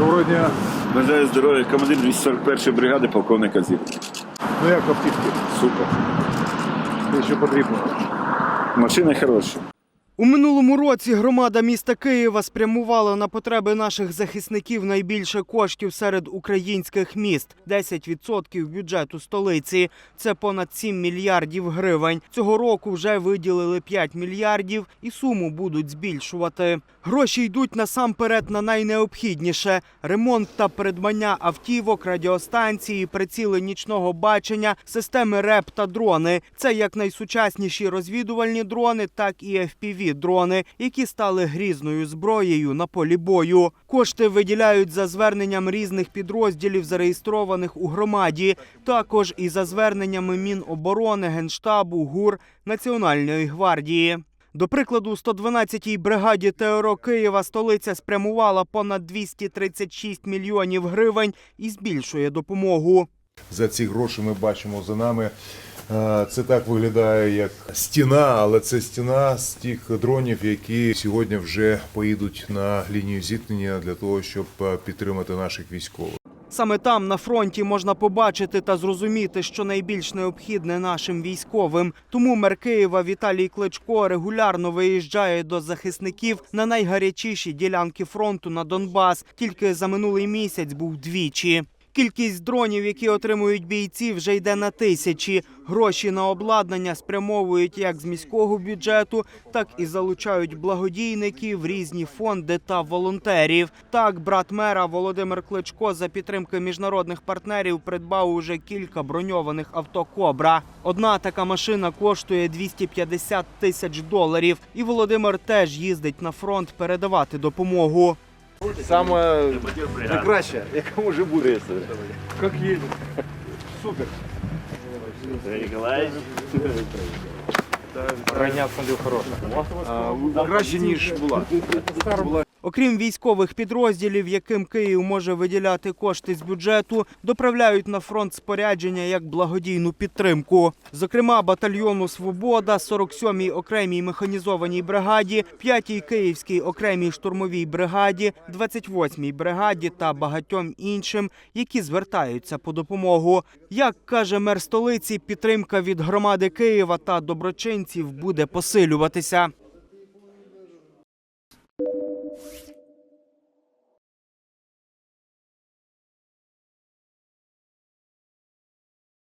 Доброго дня. Бажаю здоров'я, командир 241 бригади полковника Зір. Ну як автівки? Супер. Те, що потрібно. Машина хороша. У минулому році громада міста Києва спрямувала на потреби наших захисників найбільше коштів серед українських міст 10% бюджету столиці. Це понад 7 мільярдів гривень. Цього року вже виділили 5 мільярдів і суму будуть збільшувати. Гроші йдуть насамперед на найнеобхідніше: ремонт та придбання автівок, радіостанції, приціли нічного бачення, системи РЕП та дрони. Це як найсучасніші розвідувальні дрони, так і fpv дрони, які стали грізною зброєю на полі бою. Кошти виділяють за зверненням різних підрозділів, зареєстрованих у громаді, також і за зверненнями Міноборони, Генштабу, ГУР, Національної гвардії. До прикладу, 112-й бригаді ТРО Києва столиця спрямувала понад 236 мільйонів гривень і збільшує допомогу. За ці гроші ми бачимо за нами. Це так виглядає як стіна, але це стіна з тих дронів, які сьогодні вже поїдуть на лінію зіткнення для того, щоб підтримати наших військових. Саме там на фронті можна побачити та зрозуміти, що найбільш необхідне нашим військовим. Тому мер Києва Віталій Кличко регулярно виїжджає до захисників на найгарячіші ділянки фронту на Донбас. Тільки за минулий місяць був двічі. Кількість дронів, які отримують бійці, вже йде на тисячі. Гроші на обладнання спрямовують як з міського бюджету, так і залучають благодійників, різні фонди та волонтерів. Так, брат мера Володимир Кличко за підтримки міжнародних партнерів придбав уже кілька броньованих авто Кобра. Одна така машина коштує 250 тисяч доларів. І Володимир теж їздить на фронт передавати допомогу. Саме найкраще, яка може бути. Як їде. Супер. Броня смотрю хороша. Краще, ніж була. Окрім військових підрозділів, яким Київ може виділяти кошти з бюджету, доправляють на фронт спорядження як благодійну підтримку. Зокрема, батальйону Свобода, 47-й окремій механізованій бригаді, 5-й Київській окремій штурмовій бригаді, 28-й бригаді та багатьом іншим, які звертаються по допомогу. Як каже мер столиці, підтримка від громади Києва та доброчинців буде посилюватися.